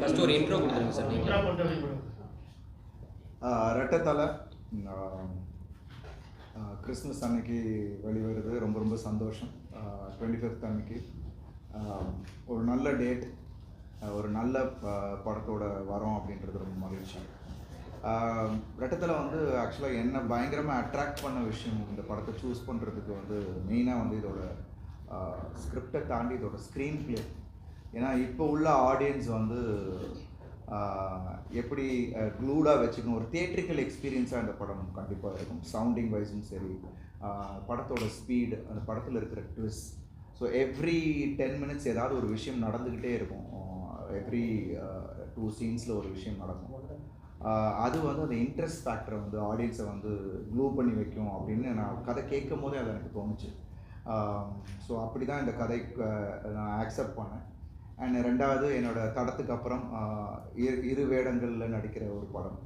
First ஒரு intro கொடுத்துருங்க sir நீங்கள் ரெட்டத்தலை கிறிஸ்மஸ் அன்னைக்கு வெளிவருது. ரொம்ப ரொம்ப சந்தோஷம். டுவெண்ட்டி ஃபிஃப்த் அன்னைக்கு. ஒரு நல்ல டேட் ஒரு நல்ல ப- படத்தோட வரோம் அப்படின்றது ரொம்ப மகிழ்ச்சி. ரெட்டத்தலை வந்து ஆக்சுவலாக என்ன பயங்கரமாக அட்ராக்ட் பண்ண விஷயம் இந்த படத்தை சூஸ் பண்ணுறதுக்கு வந்து மெயினாக வந்து இதோட ஸ்கிரிப்டை தாண்டி இதோட ஸ்க்ரீன் பிளே ஏன்னா இப்போ உள்ள ஆடியன்ஸ் வந்து எப்படி க்ளூடாக வச்சுக்கணும். ஒரு தியேட்ரிக்கல் எக்ஸ்பீரியன்ஸாக இந்த படம் கண்டிப்பாக இருக்கும். சவுண்டிங் வைஸும் சரி படத்தோட ஸ்பீடு அந்த படத்தில் இருக்கிற twist so every ten minutes ஏதாவது ஒரு விஷயம் நடந்துக்கிட்டே இருக்கும். எவ்ரி டூ சீன்ஸில் ஒரு விஷயம் நடக்கும். அது வந்து அந்த இன்ட்ரெஸ்ட் ஃபேக்டரை வந்து ஆடியன்ஸை வந்து க்ளூ பண்ணி வைக்கும் அப்படின்னு நான் கதை கேட்கும் போதே அது எனக்கு தோணுச்சு. Um, ஸோ அப்படி தான் இந்த கதைக்கு நான் ஆக்செப்ட் பண்ணேன். அண்ட் ரெண்டாவது என்னோடய தடத்துக்கு அப்புறம் இரு இரு வேடங்களில் நடிக்கிற ஒரு படம்.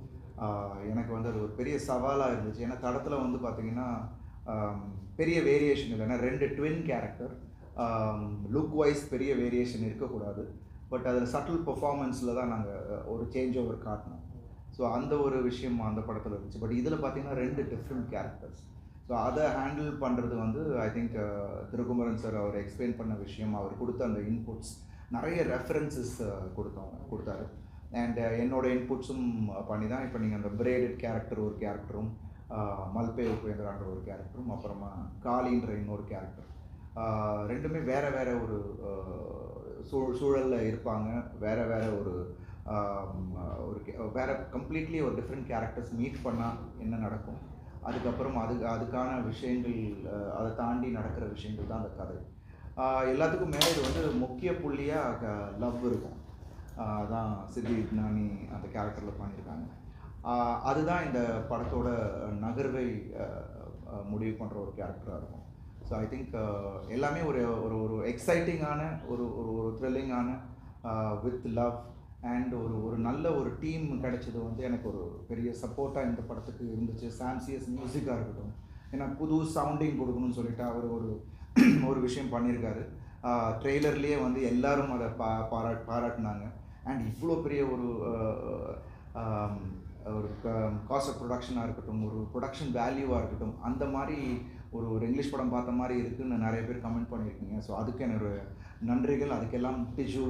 எனக்கு வந்து அது ஒரு பெரிய சவாலாக இருந்துச்சு. ஏன்னா தடத்தில் வந்து பார்த்திங்கன்னா um, பெரிய வேரியேஷன் இல்லை. ஏன்னா ரெண்டு ட்வின் கேரக்டர் லுக் வைஸ் பெரிய வேரியேஷன் இருக்கக்கூடாது. பட் அதில் சட்டில் பெர்ஃபார்மன்ஸில் தான் நாங்கள் ஒரு சேஞ்ச் ஓவர் காட்டினோம். ஸோ அந்த ஒரு விஷயம் அந்த படத்தில் இருந்துச்சு. பட் இதில் பார்த்தீங்கன்னா ரெண்டு டிஃப்ரெண்ட் கேரக்டர்ஸ் ஸோ அதை ஹேண்டில் பண்ணுறது வந்து I think uh, Thirukumaran sir அவர் எக்ஸ்பிளைன் பண்ண விஷயம். அவர் கொடுத்த அந்த இன்புட்ஸ் நிறைய ரெஃபரன்சஸ் uh, கொடுத்தோம் கொடுத்தாரு. அண்ட் uh, என்னோட இன்புட்ஸும் பண்ணி தான் இப்போ நீங்கள் அந்த பிரேடட் கேரக்டர் ஒரு கேரக்டரும் மல்பே உபேந்திரான்ற ஒரு கேரக்டரும் அப்புறமா காளின்ற இன்னொரு கேரக்டர் ரெண்டுமே வேறு வேறு ஒரு சூ சூழலில் இருப்பாங்க. வேறு வேறு ஒரு um, ஒரு கே- வேறு கம்ப்ளீட்லி ஒரு டிஃப்ரெண்ட் கேரக்டர்ஸ் மீட் பண்ணால் என்ன நடக்கும்? அதுக்கப்புறம் அது அதுக்கான விஷயங்கள் அதை தாண்டி நடக்கிற விஷயங்கள் தான் அந்த கதை. எல்லாத்துக்கும் மேலே இது வந்து முக்கிய புள்ளியாக லவ் இருக்கும். அதான் சித்தி நானி அந்த கேரக்டரில் பண்ணியிருக்காங்க. அதுதான் இந்த படத்தோட நகர்வை முடிவு பண்ணுற ஒரு கேரக்டராக இருக்கும். ஸோ ஐ திங்க் எல்லாமே ஒரு ஒரு ஒரு எக்ஸைட்டிங்கான ஒரு ஒரு ஒரு த்ரில்லிங்கான வித் லவ் அண்ட் ஒரு ஒரு நல்ல ஒரு டீம் கிடைச்சது வந்து எனக்கு ஒரு பெரிய சப்போர்ட்டாக இந்த படத்துக்கு இருந்துச்சு. சாம்சியஸ் மியூசிக்காக இருக்கட்டும். ஏன்னா புது சவுண்டிங் கொடுக்கணும்னு சொல்லிட்டு அவர் ஒரு ஒரு விஷயம் பண்ணியிருக்காரு. ட்ரெய்லர்லேயே வந்து எல்லாரும் அதை பா பாராட் பாராட்டினாங்க. அண்ட் இவ்வளோ பெரிய ஒரு ஒரு காஸ்ட் ஆஃப் ப்ரொடக்ஷனாக இருக்கட்டும் ஒரு ப்ரொடக்ஷன் வேல்யூவாக இருக்கட்டும் அந்த மாதிரி ஒரு ஒரு இங்கிலீஷ் படம் பார்த்த மாதிரி இருக்குதுன்னு நிறைய பேர் கமெண்ட் பண்ணியிருக்கீங்க. ஸோ அதுக்கு என்னோடய நன்றிகள். அதுக்கெல்லாம் டிஜு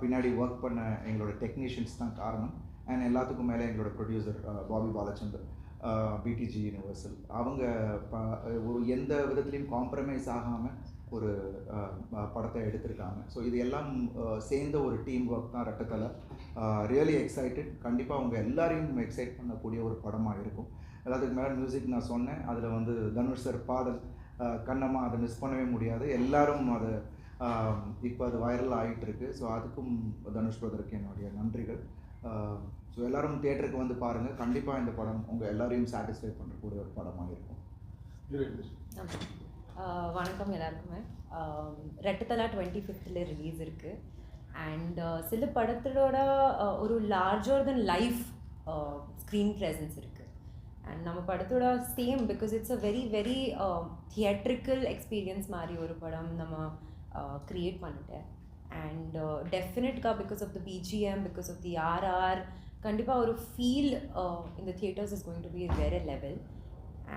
பின்னாடி ஒர்க் பண்ண எங்களோட டெக்னீஷியன்ஸ் தான் காரணம். அண்ட் எல்லாத்துக்கும் மேலே எங்களோட producer Bobby Balachander BTG Universal அவங்க ப ஒரு எந்த விதத்துலேயும் காம்ப்ரமைஸ் ஆகாமல் ஒரு படத்தை எடுத்திருக்காங்க. ஸோ இது எல்லாம் சேர்ந்த ஒரு டீம் ஒர்க் தான் ரெட்டத்தலை ரியலி எக்ஸைட்டட் கண்டிப்பாக அவங்க எல்லாரையும் எக்ஸைட் பண்ணக்கூடிய ஒரு படமாக இருக்கும். எல்லாத்துக்கு மேலே மியூசிக் நான் சொன்னேன். அதில் வந்து தனுஷ் சார் பாடல் கண்ணம்மா அதை மிஸ் பண்ணவே முடியாது. எல்லாரும் அதை இப்போ அது வைரல் ஆகிட்டு இருக்கு ஸோ அதுக்கும் தனுஷ் பிரதருக்கு என்னுடைய நன்றிகள். ஸோ எல்லாரும் தேட்டருக்கு வந்து பாருங்கள் கண்டிப்பாக இந்த படம் உங்கள் எல்லாரையும் சாட்டிஸ்ஃபை பண்ணுறக்கூடிய ஒரு படமாக இருக்கும். வணக்கம் எல்லாருக்குமே. ரெட்டத்தலா டுவெண்ட்டி ஃபிஃப்த்தில் ரிலீஸ் இருக்குது அண்ட் சில படத்தோட ஒரு larger than life screen presence இருக்குது அண்ட் நம்ம படத்தோட same because it's a very very theatrical experience மாதிரி ஒரு படம். நம்ம க்ரியேட் பண்ணிட்டேன் and டெஃபினெட்கா because of the BGM because of the RR கண்டிப்பாக ஒரு ஃபீல் இந்த theatres is going to be வேற லெவல்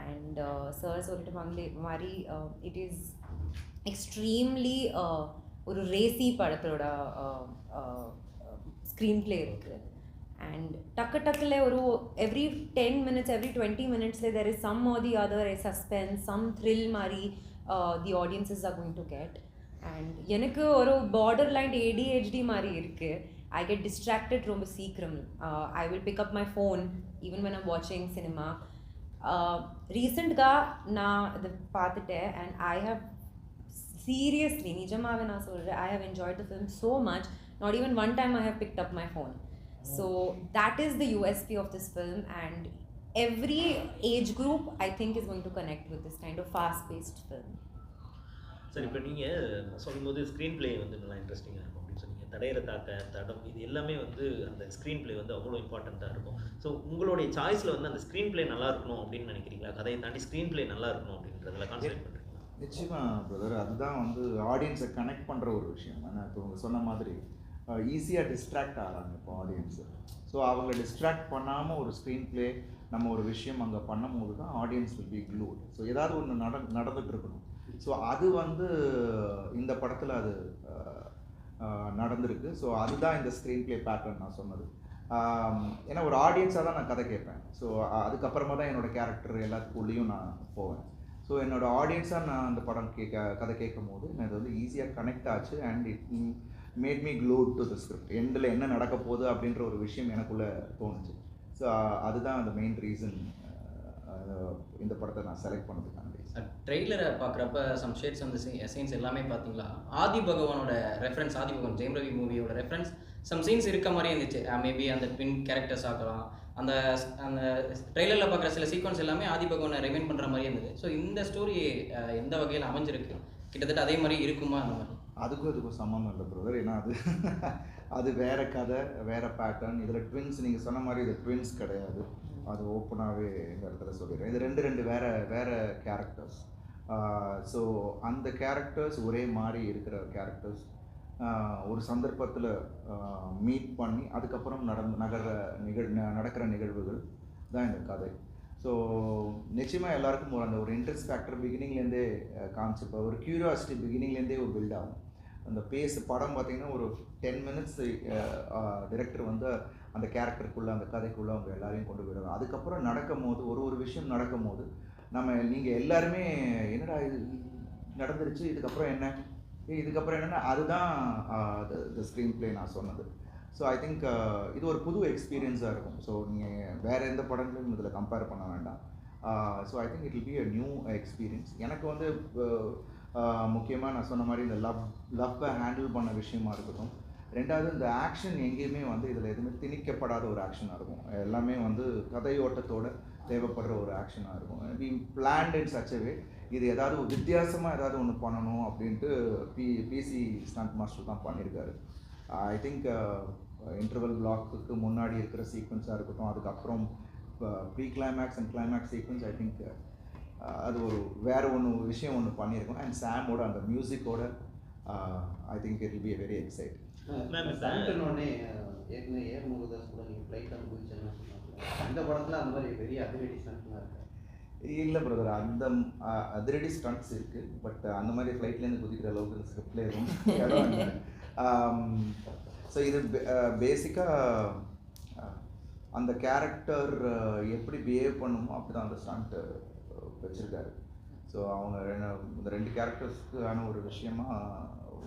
அண்ட் சார் சொல்லிட்டு மாதிரி மாதிரி இட் இஸ் எக்ஸ்ட்ரீம்லி ஒரு ரேசி படத்தோட ஸ்க்ரீன் ப்ளே இருக்குது அண்ட் டக்கு டக்குல ஒரு every ten minutes every twenty மினிட்ஸில் there is some or the other suspense some thrill மாதிரி the audiences are going to get and எனக்கு ஒரு பார்டர் லைன் ஏடிஹெச்டி மாதிரி இருக்குது ஐ கெட் டிஸ்ட்ராக்டட் ரொம்ப சீக்கிரம். I will pick up my phone even when I'm வாட்சிங் cinema ரீசெண்ட்காக நான் இதை பார்த்துட்டேன். அண்ட் ஐ ஹவ் சீரியஸ்லி நிஜமாவே நான் சொல்கிறேன் I have enjoyed the film so much not even one time I have picked up my phone so that is the USP of this film and every age group I think is going to connect with this kind of fast paced film sir இப்போ நீங்கள் சொல்லும்போது screen play வந்து நல்லா இன்ட்ரெஸ்டிங்காக இருக்கும் அப்படின்னு சொன்னீங்க. தடையிற தாக்க தடம் இது எல்லாமே வந்து அந்த ஸ்க்ரீன் ப்ளே வந்து அவ்வளோ இம்பார்ட்டண்ட்டாக இருக்கும். ஸோ உங்களுடைய சாய்ஸில் வந்து அந்த ஸ்க்ரீன் பிளே நல்லா இருக்கணும் அப்படின்னு நினைக்கிறீங்களா? கதையை தாண்டி ஸ்க்ரீன் பிளே நல்லா இருக்கணும் அப்படின்றதுல கான்சென்ட்ரேட் பண்ணுறீங்க நிச்சயமாக பிரதர் அதுதான் வந்து ஆடியன்ஸை கனெக்ட் பண்ணுற ஒரு விஷயம். ஏன்னா இப்போ உங்கள் சொன்ன மாதிரி ஈஸியாக டிஸ்ட்ராக்ட் ஆகிறாங்க இப்போ ஆடியன்ஸு ஸோ அவங்கள டிஸ்ட்ராக்ட் பண்ணாமல் ஒரு ஸ்க்ரீன் ப்ளே நம்ம ஒரு விஷயம் அங்கே பண்ணும்போது தான் audience will be glued so ஏதாவது ஒன்று நட நடந்துகிட்டு இருக்கணும். ஸோ அது வந்து இந்த படத்தில் அது நடந்திருக்கு. ஸோ அதுதான் இந்த ஸ்க்ரீன் ப்ளே பேட்டர்ன் நான் சொன்னது. ஏன்னா ஒரு ஆடியன்ஸாக தான் நான் கதை கேட்பேன். ஸோ அதுக்கப்புறமா தான் என்னோட கேரக்டர் எல்லாத்துக்குள்ளேயும் நான் போவேன். ஸோ என்னோட ஆடியன்ஸாக நான் அந்த படம் கேட்க கதை கேட்கும் போது எனக்கு வந்து ஈஸியாக கனெக்ட் ஆச்சு and it made me glue to the script எண்டில் என்ன நடக்க போகுது அப்படின்ற ஒரு விஷயம் எனக்குள்ளே தோணுச்சு. ஸோ அதுதான் அந்த மெயின் ரீசன் இந்த படத்தை நான் செலக்ட் பண்ணதுக்கான. ட்ரெய்லரை பார்க்குறப்ப சம் ஷேட்ஸ் அந்த சீன்ஸ் எல்லாமே பார்த்தீங்களா? ஆதி பகவானோட ரெஃபரன்ஸ் ஆதி பகவான் ஜெயம் ரவி மூவியோட ரெஃபரன்ஸ் சம் சீன்ஸ் இருக்க மாதிரியே இருந்துச்சு. மேபி அந்த ட்வின் கேரக்டர்ஸ் ஆகலாம். அந்த அந்த ட்ரெய்லரில் பார்க்குற சில சீக்வன்ஸ் எல்லாமே ஆதி பகவானை ரிமைண்ட் பண்ணுற மாதிரி இருந்தது. ஸோ இந்த ஸ்டோரி எந்த வகையில் அமைஞ்சிருக்கு? கிட்டத்தட்ட அதே மாதிரி இருக்குமா அந்த மாதிரி? அதுக்கும் இதுக்கும் சம்மந்தம் இல்லை பிரதர் ஏன்னா அது அது வேற கதை வேற பேட்டர்ன் இதில் ட்வின்ஸ் நீங்கள் சொன்ன மாதிரி இது ட்வின்ஸ் கிடையாது. அது ஓப்பனாகவே இந்த இடத்துல சொல்லிடுறேன். இது ரெண்டு ரெண்டு வேற வேற கேரக்டர்ஸ் ஸோ அந்த கேரக்டர்ஸ் ஒரே மாதிரி இருக்கிற கேரக்டர்ஸ் ஒரு சந்தர்ப்பத்தில் மீட் பண்ணி அதுக்கப்புறம் நடந்து நகர நிகழ் ந- நடக்கிற நிகழ்வுகள் தான் இந்த கதை. ஸோ நிச்சயமாக எல்லாருக்கும் ஒரு அந்த ஒரு இன்ட்ரெஸ்ட் ஃபேக்டர் பிகினிங்லேருந்தே கான்செப்ட் ஒரு க்யூரியாசிட்டி பிகினிங்லேருந்தே ஒரு பில்ட் ஆகும். அந்த பேஸ் படம் பார்த்திங்கன்னா ஒரு டென் மினிட்ஸ் டிரெக்டர் வந்து அந்த கேரக்டருக்குள்ளே அந்த கதைக்குள்ளே அவங்க எல்லாரையும் கொண்டு போயிடுவாங்க. அதுக்கப்புறம் நடக்கும் போது ஒரு ஒரு விஷயம் நடக்கும் போது நம்ம நீங்கள் எல்லாருமே என்னடா இது நடந்துருச்சு இதுக்கப்புறம் என்ன? இதுக்கப்புறம் என்னென்னா அதுதான் த ஸ்க்ரீன் பிளே நான் சொன்னது. ஸோ ஐ திங்க் இது ஒரு புது எக்ஸ்பீரியன்ஸாக இருக்கும். ஸோ நீங்கள் வேறு எந்த படங்களையும் இதில் கம்பேர் பண்ண வேண்டாம். So I think it will be a new experience எனக்கு வந்து முக்கியமாக நான் சொன்ன மாதிரி இந்த லவ் லவ்வை ஹேண்டில் பண்ண விஷயமா இருக்கட்டும் ரெண்டாவது இந்த ஆக்ஷன் எங்கேயுமே வந்து இதில் எதுவுமே திணிக்கப்படாத ஒரு ஆக்ஷனாக இருக்கும். எல்லாமே வந்து கதையோட்டத்தோடு தேவைப்படுற ஒரு ஆக்ஷனாக இருக்கும். We planned in such way இது ஏதாவது வித்தியாசமாக ஏதாவது ஒன்று பண்ணணும் அப்படின்ட்டு பி பிசி ஸ்டண்ட் மாஸ்டர் தான் பண்ணியிருக்காரு. ஐ திங்க் இன்டர்வல் பிளாக்குக்கு முன்னாடி இருக்கிற சீக்வன்ஸாக இருக்கட்டும் அதுக்கப்புறம் pre climax and climax sequence I think அது ஒரு வேறு ஒன்று விஷயம் ஒன்று பண்ணியிருக்கோம். அண்ட் சாமோட அந்த மியூசிக்கோட I think it will be very excite இப்ப- ஸ்டண்ட்னோடனே ஏற்கனவே ஏர் முருகதாஸ் கூட நீங்கள் ஃப்ளைட் அனுபவிச்சேன்னு சொன்னாங்க. படத்தில் அந்த மாதிரி பெரிய அதிரடி ஸ்டண்ட்லாம் இருக்கு? இல்லை பிரதர் அந்த அதிரடி ஸ்டண்ட்ஸ் இருக்குது பட் அந்த மாதிரி ஃப்ளைட்லேருந்து குதிக்கிற அளவுக்கு இந்த ஸ்கிரிப்டில் எதுவும் ஸோ இது பேசிக்காக அந்த கேரக்டர் எப்படி பிஹேவ் பண்ணுமோ அப்படி தான் அந்த ஸ்டண்ட்டு வச்சுருக்காரு. ஸோ அவங்க ரெண்டு இந்த ரெண்டு கேரக்டர்ஸ்க்கான ஒரு விஷயமா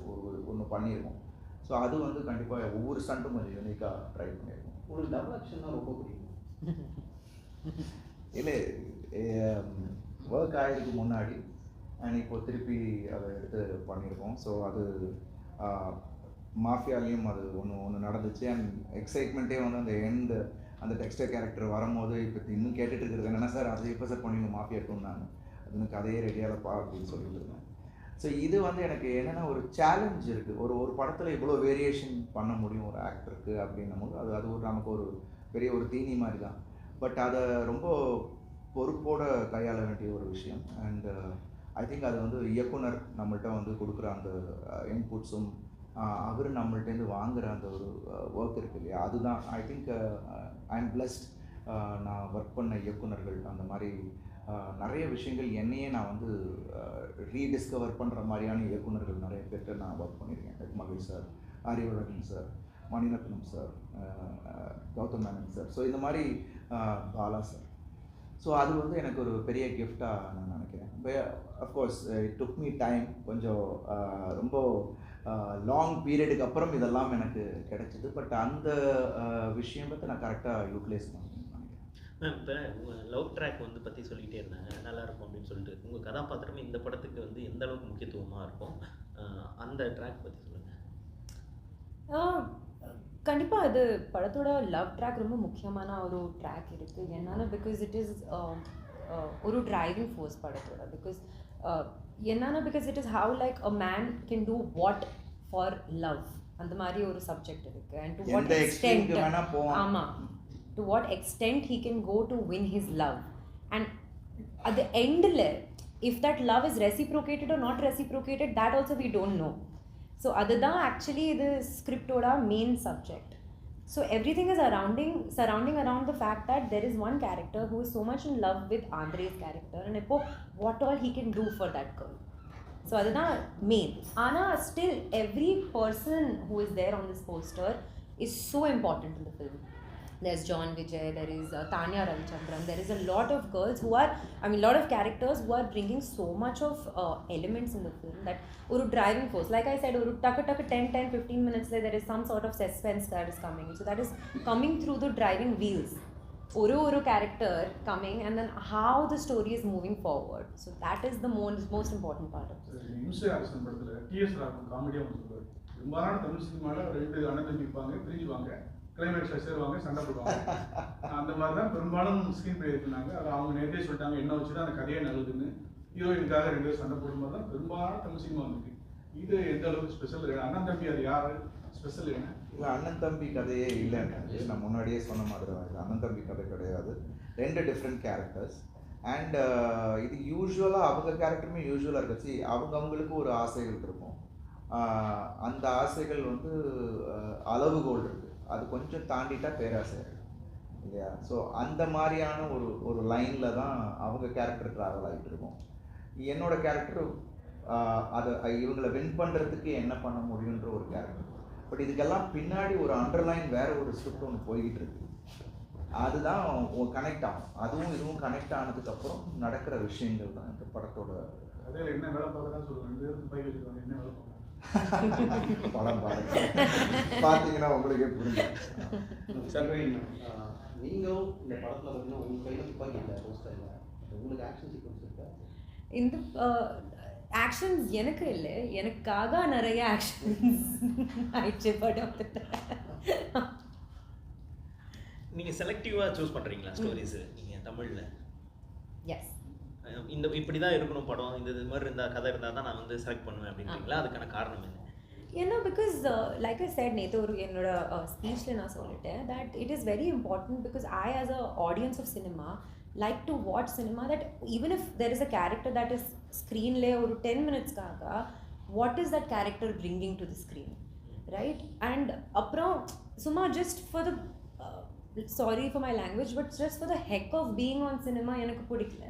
ஒரு ஒன்று பண்ணியிருக்கோம் ஸோ அது வந்து கண்டிப்பாக ஒவ்வொரு ஸ்டண்ட்டும் கொஞ்சம் யூனிக்காக ட்ரை பண்ணியிருக்கோம் உங்களுக்கு டபுள் ஆக்ஷன் தான் ரொம்ப பிடிக்கும். இல்லை ஒர்க் ஆகிறதுக்கு முன்னாடி அண்ட் இப்போ திருப்பி அதை எடுத்து பண்ணியிருக்கோம் ஸோ அது மாஃபியாலையும் அது ஒன்று ஒன்று நடந்துச்சு. அண்ட் எக்ஸைட்மெண்ட்டே வந்து அந்த எண்ட் அந்த டெக்ஸ்டர் கேரக்டர் வரும்போது இப்போ இன்னும் கேட்டுட்டு இருக்கிறது என்னென்னா சார் அது இப்போ சார் பண்ணுவீங்க மாஃபியா டூன்னாங்க அது கதையே ரெடியாகப்பா அப்படின்னு சொல்லிட்டு இருந்தேன். ஸோ இது வந்து எனக்கு என்னென்னா ஒரு சேலஞ்ச் இருக்குது ஒரு ஒரு படத்தில் இவ்வளோ வேரியேஷன் பண்ண முடியும் ஒரு ஆக்டருக்கு அப்படின்னும் போது அது அது ஒரு நமக்கு ஒரு பெரிய ஒரு தீனி மாதிரி தான். பட் அதை ரொம்ப பொறுப்போடு கையாள வேண்டிய ஒரு விஷயம். அண்டு ஐ திங்க் அது வந்து இயக்குனர் நம்மள்ட்ட வந்து கொடுக்குற அந்த uh, இன்புட்ஸும் uh, அவர் நம்மள்ட்டேருந்து வாங்குற அந்த ஒரு uh, ஒர்க் இருக்கு இல்லையா? அதுதான். I think I am blessed நான் ஒர்க் பண்ண இயக்குனர்கள் அந்த மாதிரி நிறைய விஷயங்கள் என்னையே நான் வந்து ரீடிஸ்கவர் பண்ணுற மாதிரியான இயக்குநர்கள் நிறைய பேர்கிட்ட நான் ஒர்க் பண்ணியிருக்கேன். லைக் மகிழ் sir Ariyavazhagan sir Maniratnam sir Gautham Menon sir. So இந்த மாதிரி பாலா சார். ஸோ அது வந்து எனக்கு ஒரு பெரிய கிஃப்டாக நான் நினைக்கிறேன். Of course it took me time கொஞ்சம் ரொம்ப லாங் பீரியடுக்கு அப்புறம் இதெல்லாம் எனக்கு கிடைச்சிது. பட் அந்த விஷயம் பற்றி நான் கரெக்டாக யூட்டிலைஸ் பண்ணேன். மேம் இப்போ உங்கள் லவ் ட்ராக் வந்து பற்றி சொல்லிகிட்டே இருந்தாங்க நல்லா இருக்கும் அப்படின்னு சொல்லிட்டு. உங்கள் கதாபாத்திரமே இந்த படத்துக்கு வந்து எந்த அளவுக்கு முக்கியத்துவமாக இருக்கும்? அந்த ட்ராக் பற்றி சொல்லுங்கள் கண்டிப்பாக அது படத்தோட லவ் ட்ராக் ரொம்ப முக்கியமான ஒரு ட்ராக் இருக்குது என்னால் பிகாஸ் இட் இஸ் ஒரு டிரைவிங் ஃபோர்ஸ் படத்தோட. பிகாஸ் என்னன்னா because it is how like a man can do what for love அந்த மாதிரி ஒரு சப்ஜெக்ட் இருக்குது அண்ட் டு வாட் எக்ஸ்டென்ட் வேணால் போவான் ஆமாம் to what extent he can go to win his love and அது எண்டில் if that love is reciprocated or not reciprocated that also we don't know. So அதுதான் actually இது ஸ்கிரிப்டோட main subject so everything is arounding surrounding around the fact that there is one character who is so much in love with Andrea's character and இப்போ what all he can do for that girl so அதுதான் main ஆனால் still every person who is there on this poster is so important in the film there's John Vijay, there is uh, Tanya Ravichandran, there is a lot of girls who are, I mean, lot of characters who are bringing so much of uh, elements in the film that ஒரு driving force. Like I said, ஒரு டக்கு டக்கு 10, 10, 15 minutes there is some sort of suspense that is coming. So that is coming through the driving wheels. ஒரு ஒரு character coming and then how the story is moving forward. So that is the most, most important part of it. இம்சை அரசன் படத்தில் DS Raghavan காமெடியாக ஒன்று சொல்லுவார் பெரும்பாலான தமிழ் சினிமாவில் ரெண்டு அண்ணன் தம்பி இருப்பாங்க பிரிஞ்சுவாங்க கிளைமேக்ஸில் சேருவாங்க சண்டை போடுவாங்க. அந்த மாதிரி தான் பெரும்பாலும் ஸ்க்ரீன் பிளே இருந்தாங்க அது அவங்க நேரடியாக சொல்லிட்டாங்க என்ன வச்சு தான் அந்த கதையை நல்லதுன்னு ஹீரோயினுக்காக ரெண்டு பேரும் சண்டை போடும்போது தான் பெரும்பாலும் தமிழ் சினிமா வந்துருக்கு. இது எந்த அளவுக்கு ஸ்பெஷல் அண்ணன் தம்பி அது யார்? ஸ்பெஷல் என்ன? இல்லை அண்ணன் தம்பி கதையே இல்லைன்னு நான் முன்னாடியே சொன்ன மாதிரி தான் இது அண்ணன் தம்பி கதை கிடையாது. ரெண்டு டிஃப்ரெண்ட் கேரக்டர்ஸ் அண்ட் இது யூஸ்வலாக அவங்க கேரக்டருமே யூஸ்வலாக இருக்கச்சு அவங்க அவங்களுக்கு ஒரு ஆசைகள் இருக்கும். அந்த ஆசைகள் வந்து அளவுகோல் இருக்குது அது கொஞ்சம் தாண்டிட்டா பேராசை இல்லையா? ஸோ அந்த மாதிரியான ஒரு ஒரு லைனில் தான் அவங்க கேரக்டர் ட்ராவல் ஆகிட்டு இருக்கும். என்னோட கேரக்டர் அதை இவங்களை வின் பண்ணுறதுக்கு என்ன பண்ண முடியுன்ற ஒரு கேரக்டர் பட் இதுக்கெல்லாம் பின்னாடி ஒரு அண்டர்லைன் வேற ஒரு ஸ்கிரிப்ட் ஒன்று போய்கிட்டு இருக்கு. அதுதான் கனெக்ட் ஆகும். அதுவும் இதுவும் கனெக்ட் ஆனதுக்கப்புறம் நடக்கிற விஷயங்கள் தான் இந்த படத்தோட. என்ன வேலை பார்க்குறதா சொல்லுவாங்க என்ன வேலை படம் பாருங்க. பார்த்தீங்கன்னா உங்களுக்கே புரியும். நீங்களும் இந்த படத்தில் பார்த்தீங்கன்னா உங்கள் கையில் துப்பாக்கி இல்லை போஸ்டர் இல்லை உங்களுக்கு ஆக்ஷன் சீக்வன்ஸ் இருக்கா? இந்த ஆக்ஷன்ஸ் எனக்கு இல்லை. எனக்காக நிறைய ஆக்ஷன்ஸ் ஆயிடுச்சு படத்தில். நீங்கள் செலக்டிவாக சூஸ் பண்ணுறீங்களா ஸ்டோரிஸு நீங்கள் தமிழில். எஸ் இந்த இப்படி தான் இருக்கணும் படம் இந்த இது மாதிரி இருந்தால் கதை இருந்தால் தான் நான் வந்து செலக்ட் பண்ணுவேன் அப்படின்றீங்களா? அதுக்கான காரணம் என்ன? ஏன்னா பிகாஸ் லைக் ஐ said நேற்று ஒரு என்னோட ஸ்பீச்சில் நான் சொல்லிட்டேன் that it is very important because I as a audience of cinema like to watch cinema that even if there is a character that is ஸ்க்ரீன்லே ஒரு ten மினிட்ஸ்க்காக what is that character bringing to the screen right and அப்புறம் சும்மா just for the sorry for my language but just for the heck of being on cinema எனக்கு பிடிக்கல.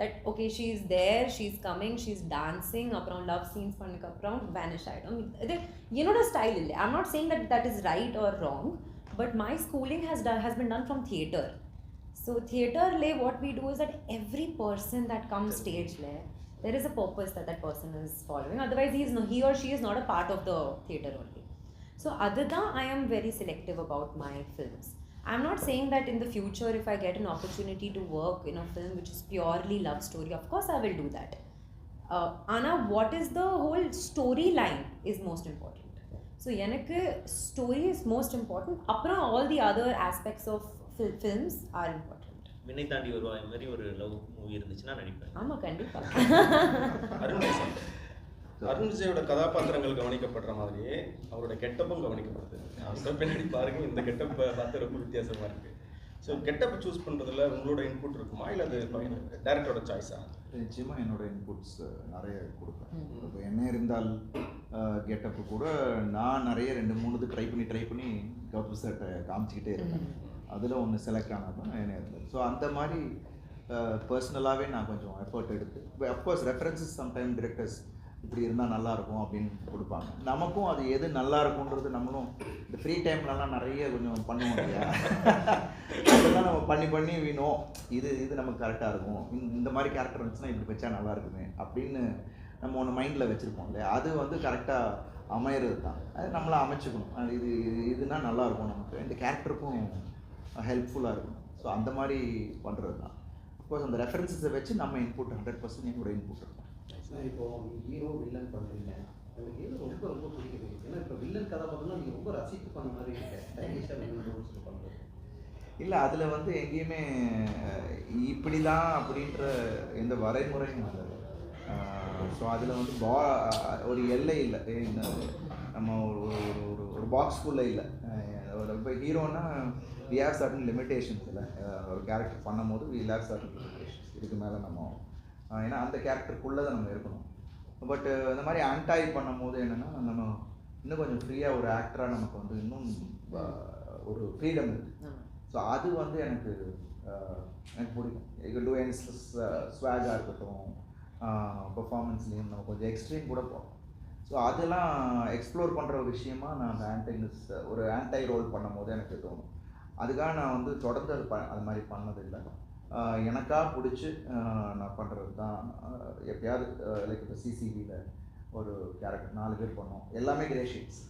That okay she is there she is coming she is dancing அப்புறம் love scenes பண்ணதுக்கு அப்புறம் vanish ஆகிடும் இது என்னோட ஸ்டைல் இல்லை. I'm not saying that that is right or wrong but my schooling has done has been done from theatre so தியேட்டர்லே what we do is that every person that come ஸ்டேஜில் there is a purpose that that person is following. Otherwise he is no, he or she is not a part of the theater only. So other than i am very selective about my films. I'm not saying that in the future if i get an opportunity to work in a film which is purely love story of course i will do that uh, anna what is the whole storyline is most important so எனக்கு story is most important அப்புறம் all the other aspects of fil- films are important வினை தாண்டி வருவாய் மாதிரி ஒரு love movie இருந்துச்சுன்னா நடிப்பேன் ஆமாம் கண்டிப்பாக அருண் விஜய் அருண் விஜயோட கதாபாத்திரங்கள் கவனிக்கப்படுற மாதிரியே அவரோட கெட்டப்பும் கவனிக்கப்படுது. அந்த பின்னாடி பாருங்க இந்த கெட்டப்பை பார்த்து ரொம்ப வித்தியாசமா இருக்கு. ஸோ கெட்டப்பை சூஸ் பண்றதுல உங்களோட இன்புட் இருக்குமா? இல்லை அது டேரக்டரோட சாய்ஸா நிச்சயமாக என்னோட இன்புட்ஸ் நிறைய கொடுப்பேன். இப்போ என்ன இருந்தால் கெட்டப்பு கூட நான் நிறைய ரெண்டு மூணுது ட்ரை பண்ணி ட்ரை பண்ணி கவுப்பு சட்டை காமிச்சிக்கிட்டே இருப்பேன். அதில் ஒன்று செலக்ட் ஆனால் தான் என்ன இருந்தது. ஸோ அந்த மாதிரி பர்சனலாகவே நான் கொஞ்சம் எஃபர்ட் எடுத்து அஃப்கோர்ஸ் ரெஃபரன்சஸ் சம்டைம் டிரெக்டர்ஸ் இப்படி இருந்தால் நல்லாயிருக்கும் அப்படின்னு கொடுப்பாங்க. நமக்கும் அது எது நல்லா இருக்கும்ன்றது நம்மளும் இந்த ஃப்ரீ டைம்லலாம் நிறைய கொஞ்சம் பண்ணுவோம் இல்லையா? அதெல்லாம் நம்ம பண்ணி பண்ணி வீணும் இது இது நமக்கு கரெக்டாக இருக்கும். இந்த- மாதிரி கேரக்டர் இருந்துச்சுன்னா இப்படி வச்சா நல்லா இருக்குமே அப்படின்னு நம்ம ஒன்று மைண்டில் வச்சுருப்போம் இல்லையா? அது வந்து கரெக்டாக அமையிறது தான். அது நம்மளை அமைச்சுக்கணும். இது இது- இதுனா நல்லா இருக்கும் நமக்கு. இந்த கேரக்டருக்கும் ஹெல்ப்ஃபுல்லாக இருக்கும். ஸோ அந்த மாதிரி பண்ணுறது தான். அஃப்கோர்ஸ் அந்த ரெஃபரன்ஸஸை வச்சு நம்ம இன்புட் ஹண்ட்ரட் பர்சன்ட் என்னோட இன்புட் இருக்கும். சார் இப்போ ஹீரோ வில்லன் பண்ணுறீங்க எனக்கு ஏதோ ரொம்ப ரொம்ப பிடிக்குது. ஏன்னா இப்போ வில்லன் கதாபாத்திரம் நீங்கள் ரொம்ப ரசித்து பண்ண மாதிரி இருக்கு. வில்லன் பண்ணுறது இல்லை அதில் வந்து எங்கேயுமே இப்படி தான் அப்படின்ற எந்த வரைமுறையும் இல்லை. ஸோ அதில் வந்து பா ஒரு எல்லை இல்லை. நம்ம ஒரு ஒரு ஒரு ஒரு பாக்ஸ்குள்ளே இல்லை. ஒரு இப்போ ஹீரோனா வி ஹேவ் சர்டன் லிமிட்டேஷன்ஸ் இல்லை. ஒரு கேரக்டர் பண்ணும்போது வி ஹேவ் சர்டன் லிமிட்டேஷன்ஸ் இதுக்கு மேலே நம்ம ஏன்னா அந்த கேரக்டருக்குள்ளே தான் நம்ம இருக்கணும். பட் இந்த மாதிரி ஆன்டாய் பண்ணும்போது என்னென்னா நம்ம இன்னும் கொஞ்சம் ஃப்ரீயாக ஒரு ஆக்டராக நமக்கு வந்து இன்னும் ஒரு ஃப்ரீடம் இருக்குது ஸோ அது வந்து எனக்கு எனக்கு பிடிக்கும். இது டூஎன்ஸ் ஸ்வாகாக இருக்கட்டும் பெர்ஃபார்மன்ஸ்லேயும் நம்ம கொஞ்சம் எக்ஸ்ட்ரீம் கூட போகலாம். ஸோ அதெல்லாம் எக்ஸ்ப்ளோர் பண்ணுற ஒரு விஷயமா நான் அந்த ஆன்டைனஸ் ஒரு ஆன்டை ரோல் பண்ணும்போது எனக்கு தோணும். அதுக்காக நான் வந்து தொடர்ந்து அது ப அது மாதிரி பண்ணதில்லை. எனக்காக பிடிச்சி நான் பண்ணுறது தான் எப்பயாவது லைக் இப்போ சிசிவியில் ஒரு கேரக்டர் நாலு பேர் பண்ணோம் எல்லாமே கிரே ஷேட்ஸ்